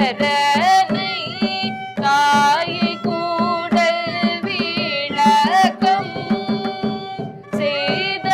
சரணை தாயை கூடல் விளக்கம் செய்த